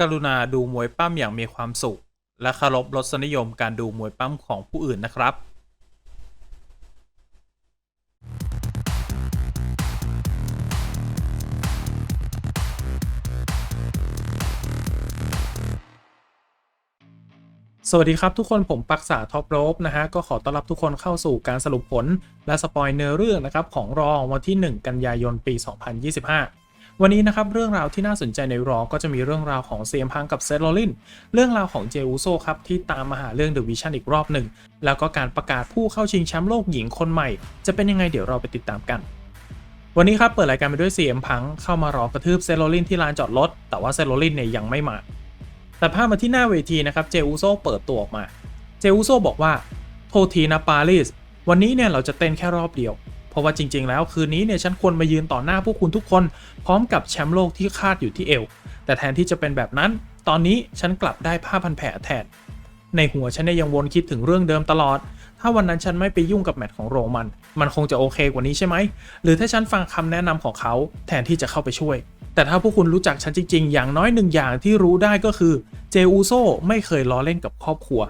กรุณาดูมวยปั้มอย่างมีความสุข และเคารพรสนิยมการดูมวยปั้มของผู้อื่นนะครับสวัสดีครับทุกคนผมปักษาท็อปโรบนะฮะก็ขอต้อนรับทุกคนเข้าสู่การสรุปผล และสปอยเนื้อเรื่องนะครับของรองวันที่ 1 กันยายนปี 2025 วันนี้นะครับเรื่องราวที่น่าสนใจในรอก็จะมีเรื่องราวของเซียมพังกับเซตโรลินเรื่องราวของเจอุโซครับที่ตามมาหาเรื่องเดอะวิชั่นอีกรอบหนึ่งแล้วก็การประกาศผู้เข้าชิงแชมป์โลกหญิงคนใหม่ จะเป็นยังไงเดี๋ยวเราไปติดตามกันวันนี้ครับเปิดรายการไปด้วยเซียมพังเข้ามารอกระทืบเซโรลินที่ลานจอดรถ แต่ว่าเซโรลินเนี่ยยังไม่มา แต่ภาพมาที่หน้าเวทีนะครับเจอุโซเปิดตัวออกมา เจอุโซบอกว่า โทษทีนะปารีส วันนี้เนี่ยเราจะเต้นแค่รอบเดียว เพราะว่าจริง ๆ แล้วคืนนี้เนี่ยฉันควรมายืนต่อหน้าพวกคุณทุกคนพร้อมกับแชมป์โลกที่คาดอยู่ที่เอว แต่แทนที่จะเป็นแบบนั้น ตอนนี้ฉันกลับได้ผ้าพันแผลแทน ในหัวฉันเนี่ยยังวนคิดถึงเรื่องเดิมตลอด ถ้าวันนั้นฉันไม่ไปยุ่งกับแมตช์ของโรมัน มันคงจะโอเคกว่านี้ใช่ไหม หรือถ้าฉันฟังคำแนะนำของเขาแทนที่จะเข้าไปช่วย แต่ถ้าพวกคุณรู้จักฉันจริง ๆ อย่างน้อยหนึ่งอย่างที่รู้ได้ก็คือ เจอูโซไม่เคยล้อเล่นกับครอบครัว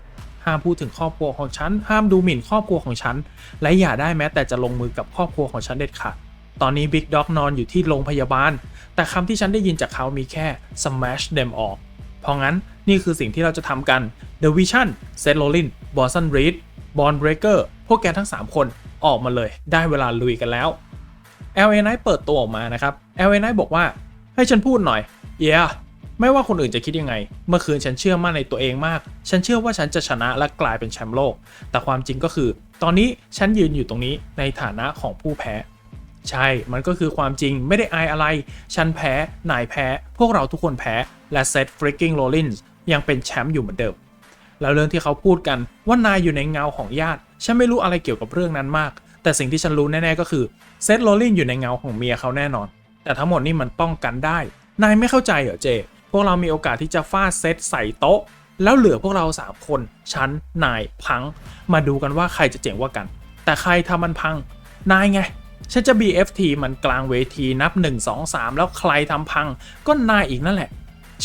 ห้ามพูดถึงครอบครัวของฉัน ห้ามดูหมิ่นครอบครัวของฉัน และอย่าได้แม้แต่จะลงมือกับครอบครัวของฉันเด็ดขาด ตอนนี้บิ๊กด็อกนอนอยู่ที่โรงพยาบาล แต่คำที่ฉันได้ยินจากเขามีแค่ smash them all เพราะงั้นนี่คือสิ่งที่เราจะทำกัน The Vision s e t h Rollin Boston Reed Bond Breaker พวกแกทั้ง 3 คนออกมาเลย ได้เวลาลุยกันแล้ว LA Knight เปิดตัวออกมานะครับ LA Knight บอกว่า ให้ฉันพูดหน่อย yeah ไม่ว่าคนอื่นจะคิดยังไง เมื่อคืนฉันเชื่อมั่นในตัวเองมาก ฉันเชื่อว่าฉันจะชนะและกลายเป็นแชมป์โลก แต่ความจริงก็คือ ตอนนี้ฉันยืนอยู่ตรงนี้ในฐานะของผู้แพ้ ใช่ มันก็คือความจริงไม่ได้อายอะไร ฉันแพ้ นายแพ้ พวกเราทุกคนแพ้ และเซตฟริกกิ้งโรลินส์ยังเป็นแชมป์อยู่เหมือนเดิม แล้วเรื่องที่เขาพูดกันว่านายอยู่ในเงาของญาติ ฉันไม่รู้อะไรเกี่ยวกับเรื่องนั้นมาก แต่สิ่งที่ฉันรู้แน่ๆก็คือเซตโรลินอยู่ในเงาของเมียเขาแน่นอน แต่ทั้งหมดนี่มันป้องกันได้ นายไม่เข้าใจเหรอเจ พวกเรามีโอกาสที่จะฟาดเซตใส่โต๊ะ แล้วเหลือพวกเรา 3 คนฉันนาย พัง มาดูกันว่าใครจะเจ๋งกว่ากัน แต่ใครทำมันพัง นายไง ฉันจะ BFT มันกลางเวทีนับ 1 2 3 แล้วใครทำพัง ก็นายอีกนั่นแหละ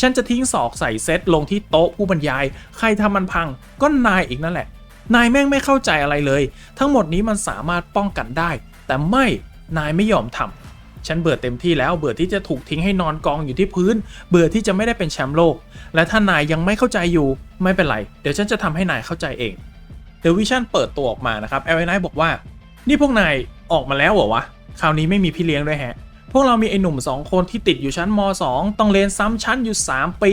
ฉันจะทิ้งศอกใส่เซตลงที่โต๊ะผู้บรรยาย ใครทำมันพัง ก็นายอีกนั่นแหละ นายแม่งไม่เข้าใจอะไรเลย ทั้งหมดนี้มันสามารถป้องกันได้ แต่ไม่ นายไม่ยอมทำ ฉันเบื่อเต็มที่แล้วเบื่อที่จะถูกทิ้งให้นอนกองอยู่ที่พื้น เบื่อที่จะไม่ได้เป็นแชมป์โลก และถ้านายยังไม่เข้าใจอยู่ไม่เป็นไรเดี๋ยวฉันจะทำให้นายเข้าใจเองเดวิชั่นเปิดตัวออกมานะครับเอลไนบอกว่า นี่พวกนายออกมาแล้วเหรอวะคราวนี้ไม่มีพี่เลี้ยงด้วยแฮะ พวกเรามีไอ้หนุ่ม 2 คนที่ติดอยู่ชั้นม 2 ต้องเรียนซ้ำชั้นอยู่ 3 ปี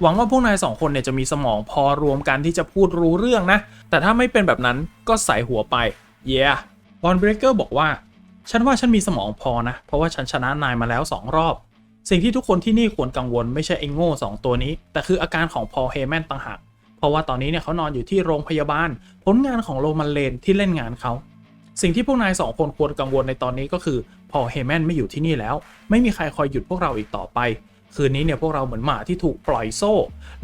หวังว่าพวกนาย2คนเนี่ยจะมีสมองพอรวมกันที่จะพูดรู้เรื่องนะ แต่ถ้าไม่เป็นแบบนั้นก็ใส่หัวไป เย้บอลเบรเกอร์บอกว่า ฉันว่าฉันมีสมองพอนะ เพราะว่าฉันชนะนายมาแล้ว 2 รอบ สิ่งที่ทุกคนที่นี่ควรกังวลไม่ใช่ไอ้โง่2ตัวนี้ แต่คืออาการของพอลเฮแมนต่างหาก เพราะว่าตอนนี้เนี่ยเขานอนอยู่ที่โรงพยาบาล ผลงานของโรมันเลนที่เล่นงานเขา สิ่งที่พวกนายสองคนควรกังวลในตอนนี้ก็คือพอเฮแมนไม่อยู่ที่นี่แล้ว ไม่มีใครคอยหยุดพวกเราอีกต่อไป คืนนี้เนี่ยพวกเราเหมือนหมาที่ถูกปล่อยโซ่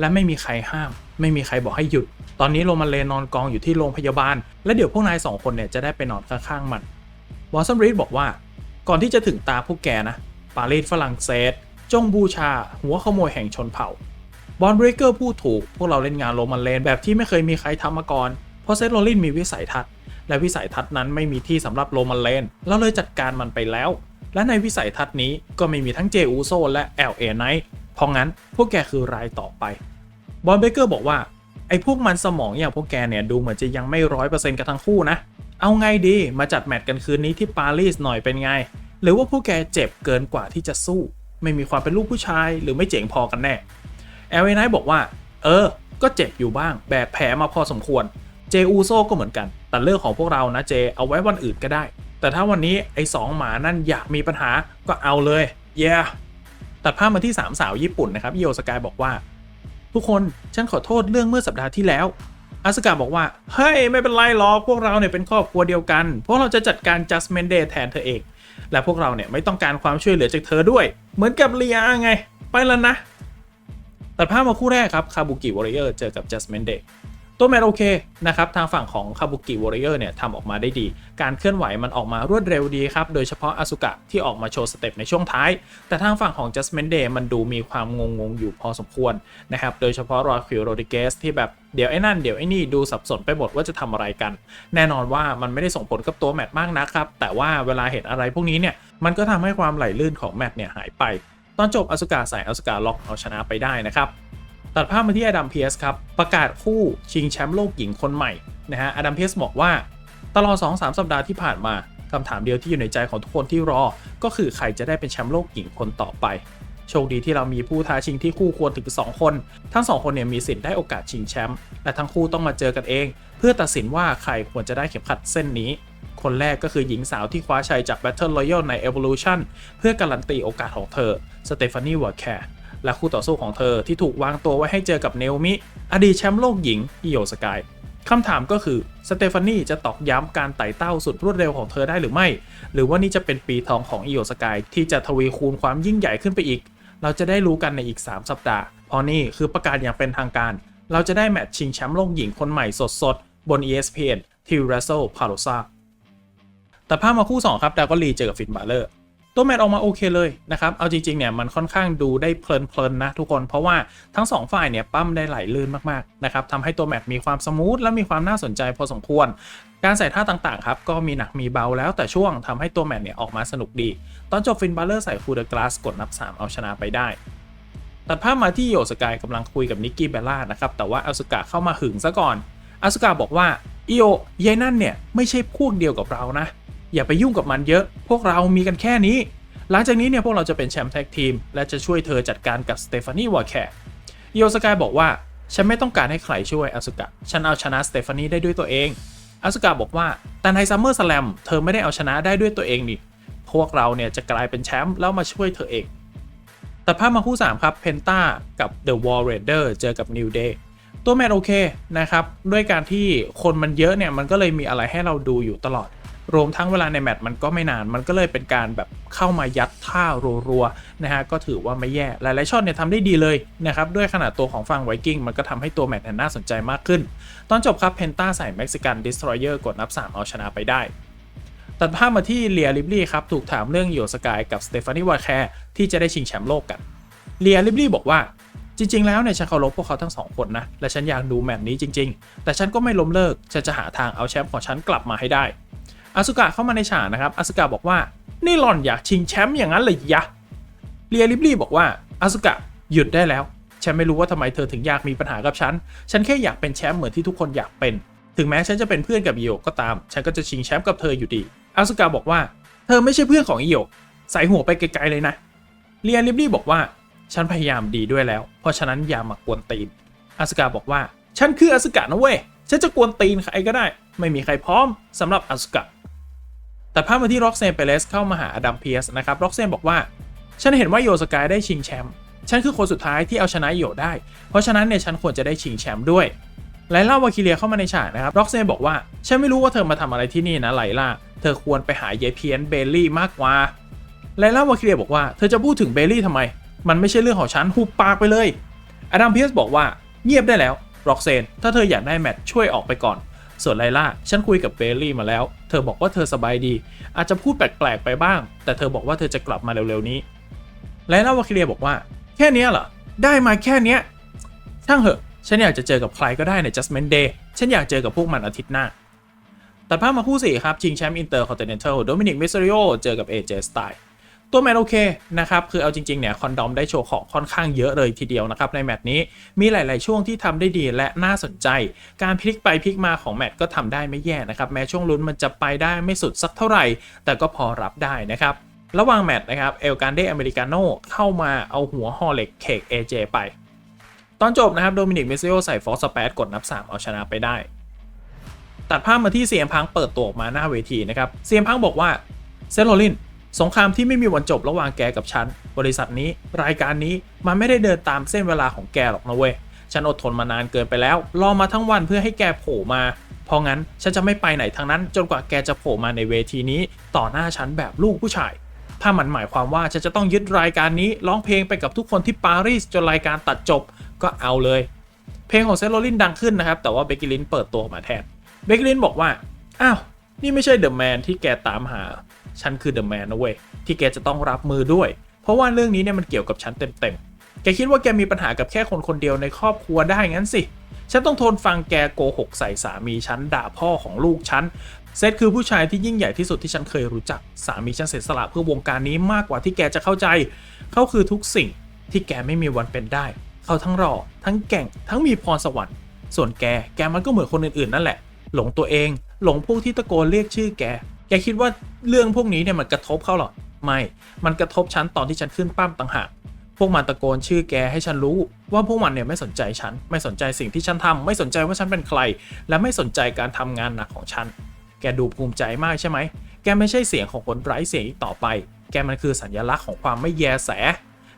และไม่มีใครห้าม ไม่มีใครบอกให้หยุด ตอนนี้โรมันเลนนอนกองอยู่ที่โรงพยาบาล และเดี๋ยวพวกนายสองคนเนี่ยจะได้ไปนอนข้างๆมัน วอลสันรีดบอกว่า ก่อนที่จะถึงตาพวกแกนะ ปารีสฝรั่งเศส จงบูชา หัวขโมยแห่งชนเผ่า บอลเบรเกอร์พูดถูก พวกเราเล่นงานโรมันเลนแบบที่ไม่เคยมีใครทำมาก่อน เพราะเซตโรลินมีวิสัยทัศน์ และวิสัยทัศน์นั้นไม่มีที่สำหรับโรมันเลนเราเลยจัดการมันไปแล้ว และในวิสัยทัศน์นี้ก็ไม่มีทั้งเจอูโซและ LA Knight เพราะงั้นพวกแกคือรายต่อไป บอลเบเกอร์บอกว่าไอ้พวกมันสมองอย่างพวกแกเนี่ยดูเหมือนจะยังไม่ร้อยเปอร์เซ็นต์กันทั้งคู่นะ เอาไงดีมาจัดแมตช์กันคืนนี้ที่ปารีสหน่อยเป็นไง หรือว่าพวกแกเจ็บเกินกว่าที่จะสู้ ไม่มีความเป็นลูกผู้ชายหรือไม่เจ๋งพอกันแน่แอลเอไนบอกว่า เออ ก็เจ็บอยู่บ้าง แบกแผลมาพอสมควร เจอูโซก็เหมือนกัน แต่เรื่องของพวกเรานะเจ เอาไว้วันอื่นก็ได้ แต่ถ้าวันนี้ไอ้สองหมานั่นอยากมีปัญหาก็เอาเลยเย้ตัดภาพมาที่สามสาวญี่ปุ่นนะครับโอสกายบอกว่า ทุกคนฉันขอโทษเรื่องเมื่อสัปดาห์ที่แล้ว อาสกาบอกว่า เฮ้ย ไม่เป็นไรหรอกพวกเราเนี่ยเป็นครอบครัวเดียวกัน พวกเราจะจัดการจัสเมนเดย์แทนเธอเอง และพวกเราเนี่ยไม่ต้องการความช่วยเหลือจากเธอด้วย เหมือนกับเลียไง ไปแล้วนะ ตัดภาพมาคู่แรกครับคาบุกิวอริเออร์เจอกับจัสเมนเดย์ ตัวแมตช์โอเคนะครับทางฝั่งของคาบุกิวอริเออร์เนี่ยทำออกมาได้ดี การเคลื่อนไหวมันออกมารวดเร็วดีครับ โดยเฉพาะอาสุกะที่ออกมาโชว์สเต็ปในช่วงท้าย แต่ทางฝั่งของ Judgment Day มันดูมีความงงงๆอยู่พอสมควรนะครับโดยเฉพาะรอยคิวโรดิเกสที่แบบเดี๋ยวไอ้นั่นเดี๋ยวไอ้นี่ดูสับสนไปหมดว่าจะทำอะไรกัน แน่นอนว่ามันไม่ได้ส่งผลกับตัวแมตช์มากนะครับแต่ว่าเวลาเห็นอะไรพวกนี้เนี่ยมันก็ทำให้ความไหลลื่นของแมตช์เนี่ยหายไป ตอนจบอสุกะใส่อสุกะล็อกเอาชนะไปได้นะครับ ตัดภาพมาที่อดัมเพียสครับ ประกาศคู่ชิงแชมป์โลกหญิงคนใหม่นะฮะอดัมเพียสบอกว่าตลอด 2-3 สัปดาห์ที่ผ่านมาคำถามเดียวที่อยู่ในใจของทุกคนที่รอ ก็คือใครจะได้เป็นแชมป์โลกหญิงคนต่อไป โชคดีที่เรามีผู้ท้าชิงที่คู่ควรถึง 2 คน ทั้ง 2 คนเนี่ยมีสิทธิ์ได้โอกาสชิงแชมป์และทั้งคู่ต้องมาเจอกันเอง เพื่อตัดสินว่าใครควรจะได้เข็มขัดเส้นนี้ คนแรกก็คือหญิงสาวที่คว้าชัยจาก Battle Royale ใน Evolution เพื่อการันตีโอกาสของเธอสเตฟานีวอร์แคร์ และคู่ต่อสู้ของเธอที่ถูกวางตัวไว้ให้เจอกับเนโอมิ อดีตแชมป์โลกหญิงอิโอสกายคำถามก็คือสเตฟานีจะตอกย้ำการไต่เต้าสุดรวดเร็วของเธอได้หรือไม่ หรือว่านี่จะเป็นปีทองของอิโอสกายที่จะทวีคูณความยิ่งใหญ่ขึ้นไปอีก เราจะได้รู้กันในอีก 3 สัปดาห์ เพราะนี่คือประกาศอย่างเป็นทางการ เราจะได้แมตช์ชิงแชมป์โลกหญิงคนใหม่สดๆ บน ESPN ทิวเรโซพาโลซาแต่ภาพมาคู่ 2 ครับดาก็ลีเจอกับฟินบาเลอร์ ตัวแมตช์ออกมาโอเคเลยนะครับ เอาจริงๆเนี่ยมันค่อนข้างดูได้เพลินๆนะทุกคนเพราะว่าทั้ง 2 ฝ่ายเนี่ยปั้มได้ไหลลื่นมากๆนะครับทำให้ตัวแมตช์มีความสมูทและมีความน่าสนใจพอสมควร การใส่ท่าต่างๆครับก็มีหนักมีเบาแล้วแต่ช่วงทำให้ตัวแมตช์เนี่ยออกมาสนุกดี ตอนจบฟินบัลเลอร์ใส่คูเดอะกลาสกดนับ 3 เอาชนะไปได้ตัดภาพมาที่โยสกายกำลังคุยกับนิกกี้เบลล่านะครับแต่ว่าอาสกะเข้ามาหึงซะก่อนอาสกะบอกว่าอิโอยายนั่นเนี่ยไม่ใช่พวกเดียวกับเรานะ อย่าไปยุ่งกับมันเยอะ พวกเรามีกันแค่นี้ หลังจากนี้เนี่ยพวกเราจะเป็นแชมป์แท็กทีม และจะช่วยเธอจัดการกับสเตฟานีวอร์แคร์โยสกายบอกว่า ฉันไม่ต้องการให้ใครช่วยอสุกะ ฉันเอาชนะสเตฟานีได้ด้วยตัวเองอสุกะบอกว่าแต่ในซัมเมอร์สแลมเธอไม่ได้เอาชนะได้ด้วยตัวเองนี่พวกเราเนี่ยจะกลายเป็นแชมป์แล้วมาช่วยเธอเองตัดภาพมาคู่ 3 ครับเพนต้ากับ The Wall Raider เจอกับ New Day ตัวแมตโอเคนะครับ ด้วยการที่คนมันเยอะเนี่ย มันก็เลยมีอะไรให้เราดูอยู่ตลอด รวมทั้งเวลาในแมตช์มันก็ไม่นาน มันก็เลยเป็นการแบบเข้ามายัดท่ารัวๆนะฮะก็ถือว่าไม่แย่ หลายๆช็อตเนี่ยทำได้ดีเลยนะครับด้วยขนาดตัวของฝั่งไวกิ้งมันก็ทำให้ตัวแมตช์เนี่ยน่าสนใจมากขึ้น ตอนจบครับเพนต้าใส่เม็กซิกันดิสทรอยเออร์กดนับ 3 เอาชนะไปได้ตัดภาพมาที่เลียริบลี่ครับถูกถามเรื่องโยสกายกับสเตฟานีวาแคร์ที่จะได้ชิงแชมป์โลกกันเลียริบลี่บอกว่าจริง ๆ แล้วเนี่ยฉันเคารพพวกเขาทั้งสองคนนะ และฉันอยากดูแมตช์นี้จริง ๆ แต่ฉันก็ไม่ล้มเลิก ฉันจะหาทางเอาแชมป์ของฉันกลับมาให้ได้ อาสุกะเข้ามาในฉากนะครับอาสุกะบอกว่านี่หล่อนอยากชิงแชมป์อย่างนั้นเลยยะเลียริบลี่บอกว่าอาสุกะหยุดได้แล้ว ฉันไม่รู้ว่าทำไมเธอถึงอยากมีปัญหากับฉัน ฉันแค่อยากเป็นแชมป์เหมือนที่ทุกคนอยากเป็น ถึงแม้ฉันจะเป็นเพื่อนกับอิโยก็ตาม ฉันก็จะชิงแชมป์กับเธออยู่ดีอาสุกะบอกว่า เธอไม่ใช่เพื่อนของอิโยใส่หัวไปไกลๆเลยนะเลียริบลี่บอกว่าฉันพยายามดีด้วยแล้ว เพราะฉะนั้นอย่ามากวนตีนอาสกาบอกว่า ฉันคืออาสกานะเว้ย ฉันจะกวนตีนใครก็ได้ ไม่มีใครพร้อมสำหรับอาสกา แต่ภาพมาที่ร็อกเซนเปเลสเข้ามาหาอดัมเพียสนะครับร็อกเซนบอกว่า ฉันเห็นว่าโยสกายได้ชิงแชมป์ฉันคือคนสุดท้ายที่เอาชนะโยได้ เพราะฉะนั้นเนี่ยฉันควรจะได้ชิงแชมป์ด้วยไลล่าวาคิเลียเข้ามาในฉากนะครับร็อกเซนบอกว่า ฉันไม่รู้ว่าเธอมาทำอะไรที่นี่นะไลล่า เธอควรไปหาเยเพียนเบลลี่มากกว่าไลล่าวาคิเลียบอกว่าเธอจะพูดถึงเบลลี่ทำไม มันไม่ใช่เรื่องของฉันหุบปากไปเลยอดัมเพียสบอกว่าเงียบได้แล้วร็อกเซนถ้าเธออยากได้แมตช์ช่วยออกไปก่อน ส่วนไลล่าฉันคุยกับเบลลี่มาแล้ว เธอบอกว่าเธอสบายดี อาจจะพูดแปลกๆไปบ้าง แต่เธอบอกว่าเธอจะกลับมาเร็วๆนี้ไลล่าวาคิเลียบอกว่า แค่นี้เหรอ ได้มาแค่นี้ช่างเหอะ ฉันอยากจะเจอกับใครก็ได้ใน Judgment Day ฉันอยากเจอกับพวกมันอาทิตย์หน้าตัดภาพมาคู่สี่ครับชิงแชมป์อินเตอร์คอนติเนนทัลโดมินิกมิสซิโอเจอกับ AJ Styles ตัวแมตช์โอเคนะครับ คือเอาจริงๆเนี่ยคอนดอมได้โชว์ของค่อนข้างเยอะเลยทีเดียวนะครับในแมตช์นี้มีหลาย ๆ ช่วงที่ทำได้ดีและน่าสนใจ การพลิกไปพลิกมาของแมตช์ก็ทำได้ไม่แย่นะครับ แม้ช่วงลุ้นมันจะไปได้ไม่สุดสักเท่าไหร่ แต่ก็พอรับได้นะครับระหว่างแมตช์นะครับเอลการเดอเมริกาโนเข้ามาเอาหัวฮอลเล็กเคก AJ ไป ตอนจบนะครับโดมินิกเมซิโอใส่ฟอสสเปดกดนับ 3 เอาชนะไปได้ ตัดภาพมาที่เซียมพังเปิดตัวออกมาหน้าเวทีนะครับเซียมพังบอกว่าเซนโรลิน สงครามที่ไม่มีวันจบระหว่างแกกับฉัน บริษัทนี้ รายการนี้ มันไม่ได้เดินตามเส้นเวลาของแกหรอกนะเว้ย ฉันอดทนมานานเกินไปแล้ว รอมาทั้งวันเพื่อให้แกโผล่มา เพราะงั้นฉันจะไม่ไปไหนทั้งนั้น จนกว่าแกจะโผล่มาในเวทีนี้ ต่อหน้าฉันแบบลูกผู้ชาย ถ้ามันหมายความว่าฉันจะต้องยึดรายการนี้ร้องเพลงไปกับทุกคนที่ปารีสจนรายการตัดจบ ก็เอาเลย เพลงของเซโรลินดังขึ้นนะครับ แต่ว่าเบกิลินเปิดตัวมาแทน เบกิลินบอกว่า อ้าว นี่ไม่ใช่เดอะแมนที่แกตามหา ฉันคือเดอะแมนนะเว้ยที่แกจะต้องรับมือด้วย เพราะว่าเรื่องนี้เนี่ยมันเกี่ยวกับฉันเต็มๆ แกคิดว่าแกมีปัญหากับแค่คนคนเดียวในครอบครัวได้งั้นสิ ฉันต้องทนฟังแกโกหกใส่สามีฉันด่าพ่อของลูกฉันเซธคือผู้ชายที่ยิ่งใหญ่ที่สุดที่ฉันเคยรู้จัก สามีฉันเสียสละเพื่อวงการนี้มากกว่าที่แกจะเข้าใจ เขาคือทุกสิ่งที่แกไม่มีวันเป็นได้ เขาทั้งหล่อทั้งเก่ง ทั้งมีพรสวรรค์ ส่วนแก แกมันก็เหมือนคนอื่นๆ นั่นแหละ หลงตัวเอง หลงพวกที่ตะโกนเรียกชื่อแก แกคิดว่าเรื่องพวกนี้เนี่ยมันกระทบเขาหรอ ไม่ มันกระทบฉันตอนที่ฉันขึ้นปั้มต่างหาก พวกมันตะโกนชื่อแกให้ฉันรู้ ว่าพวกมันเนี่ยไม่สนใจฉัน ไม่สนใจสิ่งที่ฉันทำไม่สนใจว่าฉันเป็นใคร และไม่สนใจการทำงานหนักของฉัน แกดูภูมิใจมากใช่ไหม แกไม่ใช่เสียงของคนไร้เสียงอีกต่อไป แกมันคือสัญลักษณ์ของความไม่แยแส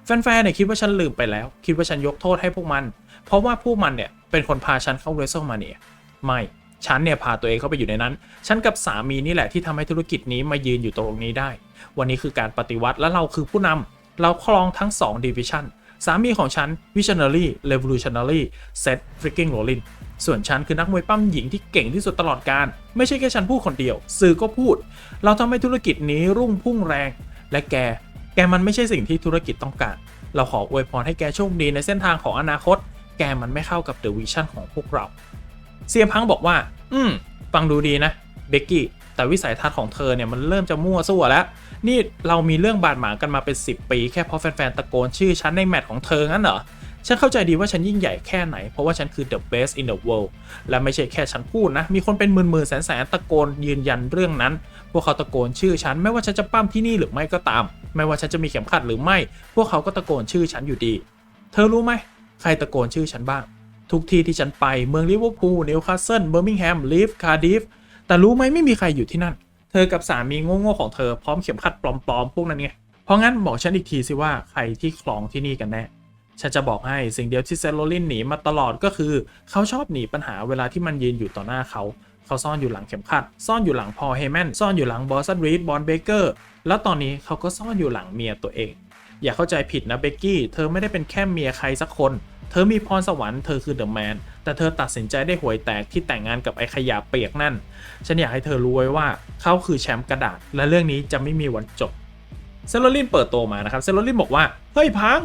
แฟนๆเนี่ยคิดว่าฉันลืมไปแล้ว คิดว่าฉันยกโทษให้พวกมัน เพราะว่าพวกมันเนี่ยเป็นคนพาฉันเข้าเรซมาเนียไม่ ฉันเนี่ยพาตัวเองเข้าไปอยู่ในนั้น ฉันกับสามีนี่แหละที่ทำให้ธุรกิจนี้มายืนอยู่ตรงนี้ได้ วันนี้คือการปฏิวัติและเราคือผู้นำเราครองทั้ง2 division สามีของฉัน visionary revolutionary set freaking rollin ส่วนฉันคือนักมวยปั้มหญิงที่เก่งที่สุดตลอดการ ไม่ใช่แค่ฉันพูดคนเดียว สื่อก็พูด เราทำให้ธุรกิจนี้รุ่งพุ่งแรง และแก แกมันไม่ใช่สิ่งที่ธุรกิจต้องการ เราขออวยพรให้แกโชคดีในเส้นทางของอนาคต แกมันไม่เข้ากับเดอะวิชั่นของพวกเรา เซียมพังบอกว่า อืม ฟังดูดีนะ เบกกี้ แต่วิสัยทัศน์ของเธอเนี่ยมันเริ่มจะมั่วซั่วแล้ว นี่เรามีเรื่องบาดหมางกันมาเป็น 10 ปี แค่เพราะแฟนๆตะโกนชื่อฉันในแมตช์ของเธองั้นเหรอ ฉันเข้าใจดีว่าฉันยิ่งใหญ่แค่ไหน เพราะว่าฉันคือ the best in the world และไม่ใช่แค่ฉันพูดนะ มีคนเป็นหมื่นๆแสนๆตะโกนยืนยันเรื่องนั้น พวกเขาตะโกนชื่อฉันไม่ว่าฉันจะปั้มที่นี่หรือไม่ก็ตาม ไม่ว่าฉันจะมีเข็มขัดหรือไม่ พวกเขาก็ตะโกนชื่อฉันอยู่ดี เธอรู้ไหมใครตะโกนชื่อฉันบ้าง ทุกที่ที่ฉันไปเมืองลิเวอร์พูลนิวคาสเซิลเบอร์มิงแฮมลีฟคาร์ดิฟแต่รู้ไหมไม่มีใครอยู่ที่นั่น เธอกับสามีโง่ๆของเธอพร้อมเข็มขัดปลอมๆพวกนั้นไงเพราะงั้นบอกฉันอีกทีสิว่าใครที่คลองที่นี่กันแน่ฉันจะบอกให้สิ่งเดียวที่เซโรลินหนีมาตลอดก็คือ เขาชอบหนีปัญหาเวลาที่มันยืนอยู่ต่อหน้าเขาเขาซ่อนอยู่หลังเข็มขัด ซ่อนอยู่หลังพอลเฮแมนซ่อนอยู่หลังบอสซันรีดบอลเบเกอร์แล้วตอนนี้เขาก็ซ่อนอยู่หลังเมียตัวเอง อย่าเข้าใจผิดนะเบกกี้เธอไม่ได้เป็นแค่เมียใครสักคน เธอมีพรสวรรค์เธอคือเดอะแมนแต่เธอตัดสินใจได้ห่วยแตกที่แต่งงานกับไอ้ขยะเปียกนั่น ฉันอยากให้เธอรู้ไว้ว่าเขาคือแชมป์กระดาษ และเรื่องนี้จะไม่มีวันจบ เซโรลินเปิดตัวมานะครับ เซโรลินบอกว่า เฮ้ยพัง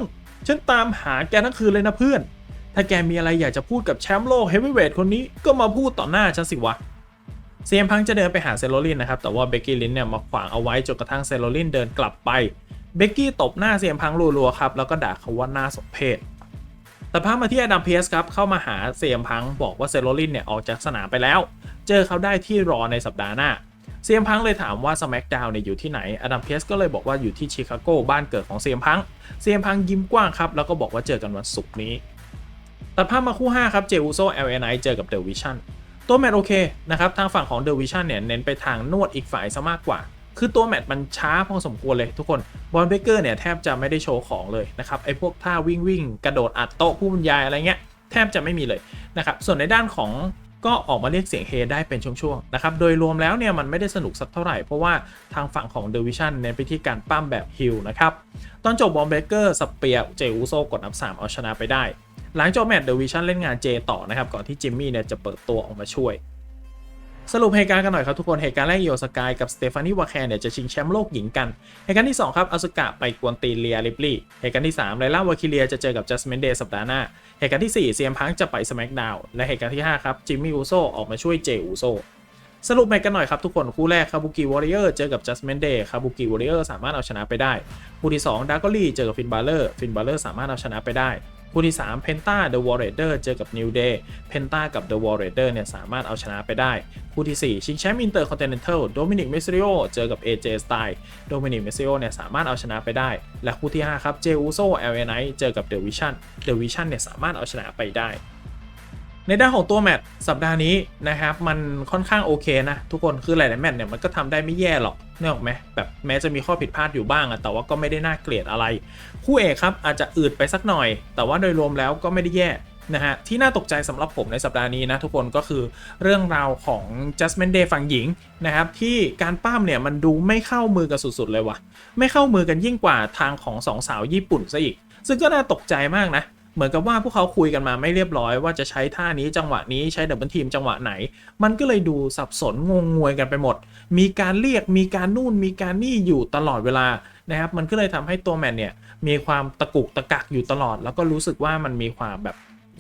ฉันตามหาแกทั้งคืนเลยนะเพื่อน ถ้าแกมีอะไรอยากจะพูดกับแชมป์โลกเฮฟวีเวทคนนี้ก็มาพูดต่อหน้าฉันสิวะเซียมพังจะเดินไปหาเซโรลินนะครับ แต่ว่าเบกกี้ลินเนี่ยมาขวางเอาไว้จนกระทั่งเซโรลินเดินกลับไป เบกกี้ตบหน้าเซียมพังรัวๆครับ แล้วก็ด่าเขาว่าหน้าสมเพช แต่พามาที่อดัมเพียสครับเข้ามาหาเซียมพังบอกว่าเซโรลินเนี่ยออกจากสนามไปแล้ว เจอเขาได้ที่รอในสัปดาห์หน้าเซียมพังเลยถามว่า SmackDown เนี่ยอยู่ที่ไหน อดัมเพียสก็เลยบอกว่าอยู่ที่ชิคาโกบ้านเกิดของเซียมพังเซียมพังยิ้มกว้างครับแล้วก็บอกว่าเจอกันวันศุกร์นี้ตัดภาพมาคู่ 5 ครับ เจอูโซ LNI เอไนเจอกับเดอะวิชั่นตัวแมตช์โอเคนะครับทางฝั่งของเดอะวิชั่นเนี่ยเน้นไปทางนวดอีกฝ่ายซะมากกว่า คือตัวแมตช์มันช้าพอสมควรเลยทุกคนบอลเบเกอร์เนี่ยแทบจะไม่ได้โชว์ของเลยนะครับไอ้พวกท่าวิ่งวิ่งกระโดดอัดโต๊ะผู้บรรยายอะไรเงี้ยแทบจะไม่มีเลยนะครับส่วนในด้านของก็ออกมาเรียกเสียงเฮได้เป็นช่วงๆนะครับ โดยรวมแล้วเนี่ยมันไม่ได้สนุกสักเท่าไหร่ เพราะว่าทางฝั่งของเดอะวิชั่นเน้นไปที่การปั้มแบบฮิลนะครับ ตอนจบบอลเบเกอร์สเปียร์เจอูโซกดนับ 3 เอาชนะไปได้ หลังจบแมตช์เดอะวิชั่นเล่นงานเจต่อนะครับ ก่อนที่จิมมี่เนี่ยจะเปิดตัวออกมาช่วย สรุปเหตุการณ์กันหน่อยครับทุกคนเหตุการณ์แรกโยสกายกับสเตฟานีวาแคนเนี่ยจะชิงแชมป์โลกหญิงกันเหตุการณ์ที่2ครับอาสุกะไปกวนตีเลียริปลี่เหตุการณ์ที่3ไลล่าวาคิเลียจะเจอกับจัสมินเดย์สัปดาห์หน้าเหตุการณ์ที่4เซียมพังจะไปสแมกดาวและเหตุการณ์ที่5ครับจิมมี่อูโซออกมาช่วยเจอูโซสรุปแมตช์กันหน่อยครับทุกคนคู่แรกคาบุกิวอริเออร์เจอกับจัสเมนเดย์คาบุกิวอริเออร์สามารถเอาชนะไปได้ คู่ที่2ดาร์กอลี่เจอกับฟินบาเลอร์ฟินบาเลอร์สามารถเอาชนะไปได้ คู่ที่ 3 p e n t a The War Raider เจอกับ New Day p e n t a กับ The War Raider เนี่ยสามารถเอาชนะไปได้ คู่ที่ 4 ชิงแชมป์ Intercontinental Dominic Mysterio เจอกับ AJ Styles Dominic Mysterio เนี่ยสามารถเอาชนะไปได้ และคู่ที่ 5 ครับ Jey Uso LA Knight เจอกับ The Vision The Vision เนี่ยสามารถเอาชนะไปได้ ในด้านของตัวแมตช์สัปดาห์นี้นะครับมันค่อนข้างโอเคนะ ทุกคนคือหลายๆแมตช์เนี่ยมันก็ทำได้ไม่แย่หรอกเนี่ยหรอกไหมแบบแม้จะมีข้อผิดพลาดอยู่บ้างอะแต่ว่าก็ไม่ได้น่าเกลียดอะไร คู่เอกครับอาจจะอืดไปสักหน่อย แต่ว่าโดยรวมแล้วก็ไม่ได้แย่นะฮะที่น่าตกใจสำหรับผมในสัปดาห์นี้นะทุกคนก็คือเรื่องราวของ Justment Day ฝั่งหญิงนะครับที่การป้ามเนี่ยมันดูไม่เข้ามือกันสุดๆเลยว่ะ ไม่เข้ามือกันยิ่งกว่าทางของสองสาวญี่ปุ่นซะอีก ซึ่งก็น่าตกใจมากนะ เหมือนกับว่าพวกเขาคุยกันมาไม่เรียบร้อยว่าจะใช้ท่านี้จังหวะนี้ใช้ดับเบิลทีมจังหวะไหน มันก็เลยดูสับสนงงงวยกันไปหมด มีการเรียกมีการนู่นมีการนี่อยู่ตลอดเวลานะครับมันก็เลยทำให้ตัวแมนเนี่ยมีความตะกุกตะกักอยู่ตลอด แล้วก็รู้สึกว่ามันมีความแบบ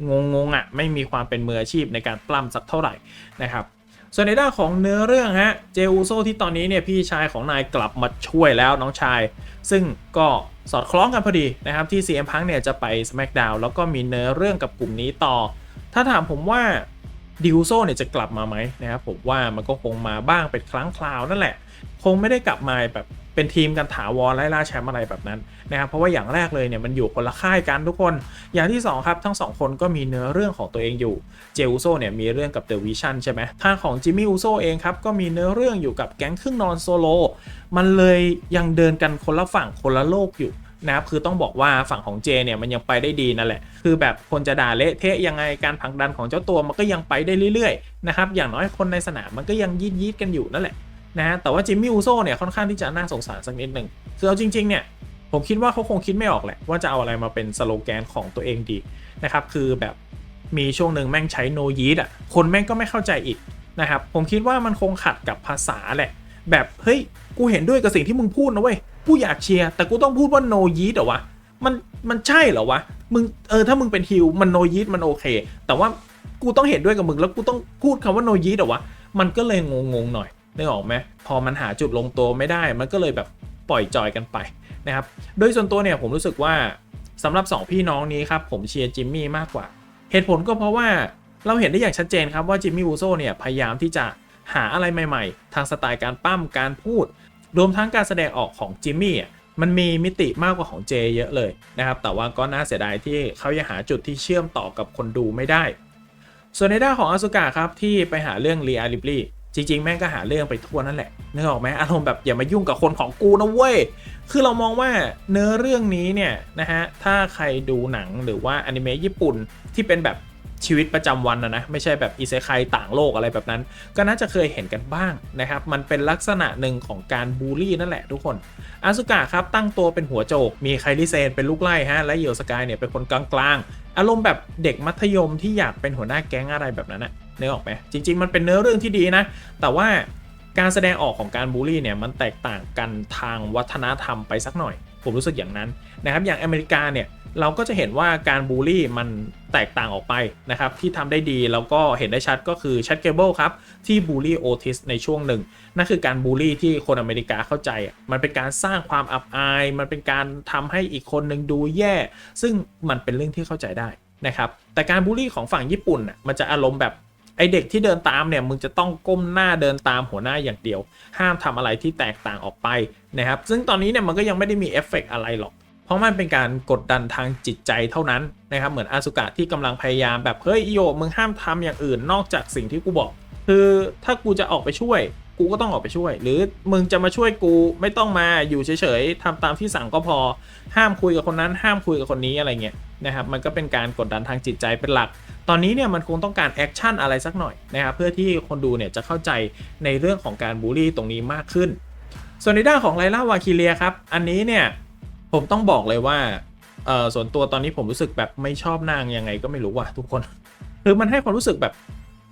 งงงๆอะไม่มีความเป็นมืออาชีพในการปล้ำสักเท่าไหร่นะครับ ส่วนในด้านของเนื้อเรื่องฮะเจอูโซที่ตอนนี้เนี่ยพี่ชายของนายกลับมาช่วยแล้วน้องชาย ซึ่งก็สอดคล้องกันพอดีนะครับที่ CM Punk เนี่ยจะไป SmackDown แล้วก็มีเนื้อเรื่องกับกลุ่มนี้ต่อ ถ้าถามผมว่าดิวโซเนี่ยจะกลับมาไหมนะครับผมว่ามันก็คงมาบ้างเป็นครั้งคราวนั่นแหละ คงไม่ได้กลับมาแบบ เป็นทีมกันถาวรไล่ล่าแชมป์อะไรแบบนั้นนะครับเพราะว่าอย่างแรกเลยเนี่ยมันอยู่คนละค่ายกันทุกคน อย่างที่สองครับทั้งสองคนก็มีเนื้อเรื่องของตัวเองอยู่เจอุโซเนี่ยมีเรื่องกับเดอะวิชั่นใช่ไหมทางของจิมมี่อุโซเองครับก็มีเนื้อเรื่องอยู่กับแก๊งครึ่งนอนโซโลมันเลยยังเดินกันคนละฝั่งคนละโลกอยู่นะครับคือต้องบอกว่าฝั่งของเจเนี่ยมันยังไปได้ดีนั่นแหละ คือแบบคนจะด่าเละเทะยังไงการผลักดันของเจ้าตัวมันก็ยังไปได้เรื่อยๆนะครับอย่างน้อยคนในสนามมันก็ยังยีดยีดกันอยู่นั่นแหละ นะฮะแต่ว่าจิมมี่อุโซเนี่ยค่อนข้างที่จะน่าสงสารสักนิดหนึ่งคือเอาจริงๆเนี่ยผมคิดว่าเขาคงคิดไม่ออกแหละ ว่าจะเอาอะไรมาเป็นสโลแกนของตัวเองดีนะครับคือแบบมีช่วงหนึ่งแม่งใช้ no yeast อะคนแม่งก็ไม่เข้าใจอีกนะครับผมคิดว่ามันคงขัดกับภาษาแหละ แบบเฮ้ยกูเห็นด้วยกับสิ่งที่มึงพูดนะเว้ยกูอยากเชียร์แต่กูต้องพูดว่า no yeast เหรอวะมันมันใช่เหรอวะมึงเออถ้ามึงเป็นฮิลมัน no yeast มันโอเค แต่ว่ากูต้องเห็นด้วยกับมึงแล้วกูต้องพูดคำว่า no yeast เหรอวะมันก็เลยงงๆหน่อย นึกออกไหมพอมันหาจุดลงตัวไม่ได้ มันก็เลยแบบปล่อยจอยกันไปนะครับ โดยส่วนตัวเนี่ยผมรู้สึกว่าสำหรับสองพี่น้องนี้ครับผมเชียร์จิมมี่มากกว่า เหตุผลก็เพราะว่าเราเห็นได้อย่างชัดเจนครับว่าจิมมี่วูโซเนี่ยพยายามที่จะหาอะไรใหม่ ๆ ทางสไตล์การปั้มการพูด รวมทั้งการแสดงออกของจิมมี่มันมีมิติมากกว่าของเจเยอะเลยนะครับ แต่ว่าก็น่าเสียดายที่เขายังหาจุดที่เชื่อมต่อกับคนดูไม่ได้ ส่วนในด้านของอาสุกะครับที่ไปหาเรื่องเรียลิบลี่ จริง ๆ แม่งก็หาเรื่องไปทั่วนั่นแหละนึกออกไหมอารมณ์แบบอย่ามายุ่งกับคนของกูนะเว้ย คือเรามองว่าเนื้อเรื่องนี้เนี่ยนะฮะ ถ้าใครดูหนังหรือว่าอนิเมะญี่ปุ่นที่เป็นแบบ ชีวิตประจำวันนะนะไม่ใช่แบบอิเซไคต่างโลกอะไรแบบนั้น ก็น่าจะเคยเห็นกันบ้างนะครับ มันเป็นลักษณะหนึ่งของการบูลลี่นั่นแหละทุกคนอาสุกะครับตั้งตัวเป็นหัวโจก มีไคลิเซนเป็นลูกไล่ฮะและเหี่ยวสกายเนี่ยเป็นคนกลางๆ อารมณ์แบบเด็กมัธยมที่อยากเป็นหัวหน้าแก๊งอะไรแบบนั้นอะนึกออกไหมจริง ๆ มันเป็นเนื้อเรื่องที่ดีนะ แต่ว่าการแสดงออกของการบูลลี่เนี่ยมันแตกต่างกันทางวัฒนธรรมไปสักหน่อย ผมรู้สึกอย่างนั้นนะครับอย่างอเมริกาเนี่ย เราก็จะเห็นว่าการบูลลี่มันแตกต่างออกไปนะครับ ที่ทำได้ดีแล้วก็เห็นได้ชัดก็คือชัดเกเบิลครับ ที่บูลลี่โอทิสในช่วงหนึ่ง นั่นคือการบูลลี่ที่คนอเมริกาเข้าใจ มันเป็นการสร้างความอับอาย มันเป็นการทำให้อีกคนหนึ่งดูแย่ ซึ่งมันเป็นเรื่องที่เข้าใจได้นะครับแต่การบูลลี่ของฝั่งญี่ปุ่นน่ะมันจะอารมณ์แบบไอเด็กที่เดินตามเนี่ยมึงจะต้องก้มหน้าเดินตามหัวหน้าอย่างเดียว ห้ามทำอะไรที่แตกต่างออกไปนะครับซึ่งตอนนี้เนี่ยมันก็ยังไม่ได้มีเอฟเฟกต์อะไรหรอก เพราะมันเป็นการกดดันทางจิตใจเท่านั้นนะครับ เหมือนอาสุกะที่กำลังพยายามแบบเฮ้ยอิโยมึงห้ามทำอย่างอื่นนอกจากสิ่งที่กูบอก คือถ้ากูจะออกไปช่วย กูก็ต้องออกไปช่วย หรือมึงจะมาช่วยกูไม่ต้องมาอยู่เฉยๆทำตามที่สั่งก็พอ ห้ามคุยกับคนนั้น ห้ามคุยกับคนนี้อะไรเงี้ยนะครับมันก็เป็นการกดดันทางจิตใจเป็นหลัก ตอนนี้เนี่ยมันคงต้องการแอคชั่นอะไรสักหน่อยนะครับเพื่อที่คนดูเนี่ยจะเข้าใจในเรื่องของการบูลลี่ตรงนี้มากขึ้น ส่วนในด้านของไลล่าวาคิเลียครับอันนี้เนี่ย ผมต้องบอกเลยว่าเออส่วนตัวตอนนี้ผมรู้สึกแบบไม่ชอบนางยังไงก็ไม่รู้ว่ะทุกคนคือมันให้ความรู้สึกแบบ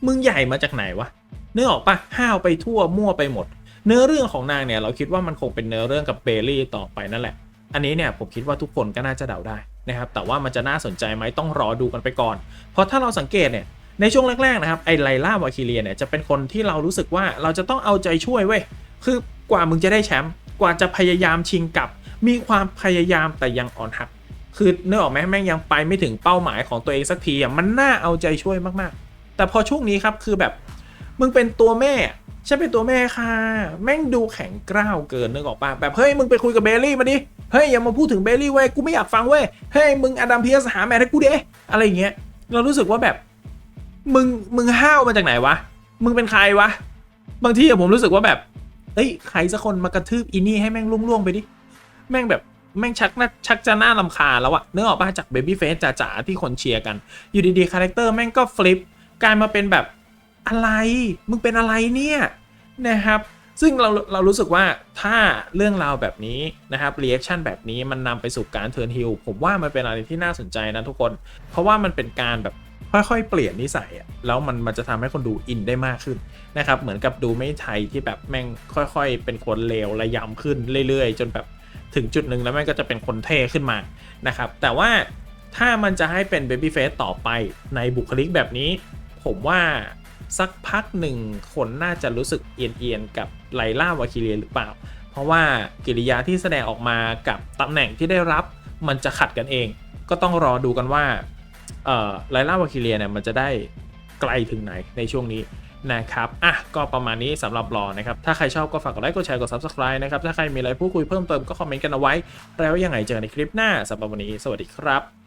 มึงใหญ่มาจากไหนวะเนื้อออกปะห้าวไปทั่วมั่วไปหมด เนื้อเรื่องของนางเนี่ยเราคิดว่ามันคงเป็นเนื้อเรื่องกับเบลลี่ต่อไปนั่นแหละ อันนี้เนี่ยผมคิดว่าทุกคนก็น่าจะเดาได้นะครับแต่ว่ามันจะน่าสนใจไหมต้องรอดูกันไปก่อน เพราะถ้าเราสังเกตเนี่ยในช่วงแรกๆนะครับไอไลล่าวาคิเลียเนี่ยจะเป็นคนที่เรารู้สึกว่าเราจะต้องเอาใจช่วยเว้ยคือกว่ามึงจะได้แชมป์กว่าจะพยายามชิงกับ มีความพยายามแต่ยังอ่อนหัดคือเนื้อออกไหมแม่งยังไปไม่ถึงเป้าหมายของตัวเองสักทีอะมันน่าเอาใจช่วยมากๆ แต่พอช่วงนี้ครับคือแบบ มึงเป็นตัวแม่ฉันเป็นตัวแม่ค่ะ แม่งดูแข็งกร้าวเกินนึกออกปะแบบเฮ้ยมึงไปคุยกับเบลลี่มาดิเฮ้ยอย่ามาพูดถึงเบลลี่เว้ยกูไม่อยากฟังเว้ยเฮ้ยมึงอดัมเพียสหาแมทให้กูเด้อะไรเงี้ยเรารู้สึกว่าแบบ มึงมึงห้าวมาจากไหนวะมึงเป็นใครวะ บางทีอะผมรู้สึกว่าแบบเอ้ยใครสักคนมากระทืบอีนี่ให้แม่งล่วงๆไปดิ แม่งแบบแม่งชักน่าชักจะน่าลำคาแล้วอะเนื้อออกมาจากเบบี้เฟสจ๋าๆที่คนเชียร์กัน อยู่ดีๆ คาแรคเตอร์แม่งก็ฟลิปกลายมาเป็นแบบอะไร มึงเป็นอะไรเนี่ยนะครับ ซึ่งเราเรารู้สึกว่าถ้าเรื่องราวแบบนี้นะครับรีแอคชั่นแบบนี้มันนำไปสู่การเทิร์นฮิลผมว่ามันเป็นอะไรที่น่าสนใจนะทุกคน เพราะว่ามันเป็นการแบบค่อยๆ เปลี่ยนนิสัยอะแล้วมันมันจะทำให้คนดูอินได้มากขึ้นนะครับ เหมือนกับดูไม่ไทยที่แบบแม่งค่อย ๆ เป็นคนเลวระยำขึ้นเรื่อยๆ จนแบบ ถึงจุดหนึ่งแล้วแม่งก็จะเป็นคนเท่ขึ้นมานะครับ แต่ว่าถ้ามันจะให้เป็นเบบี้เฟสต่อไปในบุคลิกแบบนี้ ผมว่าสักพักหนึ่งคนน่าจะรู้สึกเอียนๆกับไลล่าวาคิเลียหรือเปล่า เพราะว่ากิริยาที่แสดงออกมากับตำแหน่งที่ได้รับมันจะขัดกันเอง ก็ต้องรอดูกันว่าไลล่าวาคิเลียเนี่ยมันจะได้ไกลถึงไหนในช่วงนี้ นะครับอะก็ประมาณนี้สำหรับรอนะครับ ถ้าใครชอบก็ฝากกดไลค์กดแชร์กด subscribe นะครับ ถ้าใครมีอะไรพูดคุยเพิ่มเติมก็คอมเมนต์กันเอาไว้ แล้วยังไงเจอกันในคลิปหน้าสำหรับวันนี้ สวัสดีครับ